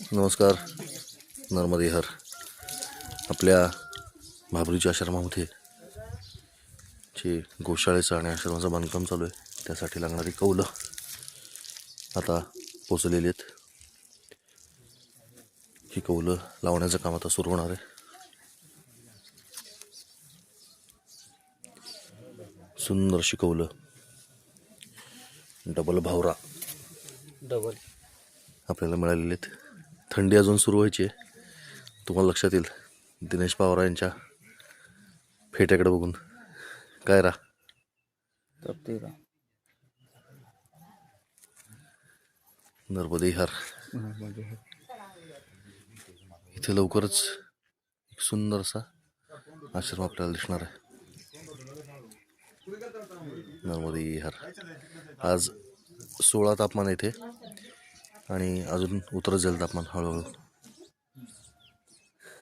नमस्कार नर्मदे हर आपल्या भाबरीच्या आश्रमामध्ये जे गोशाळेचं आणि आश्रमाचं बांधकाम चालू आहे त्यासाठी लागणारी कौलं आता पोचलेली आहेत. ही कौलं लावण्याचं काम आता सुरू होणार आहे. सुंदर अशी कौलं. Double भावरा double. आपल्याला मिळालेले आहेत. थंडी अजून सुरू व्हायची आहे. तुम्हाला लक्षात येईल दिनेश पावरा यांच्या फेट्याकडे बघून. काय रा? नर्मदे हार. इथे लवकरच एक सुंदर असा आश्रम आपल्याला दिसणार आहे. नर्मदे हार. आज सोळा तापमान इथे. आणि अजून उतरत जाईल तापमान हळूहळू.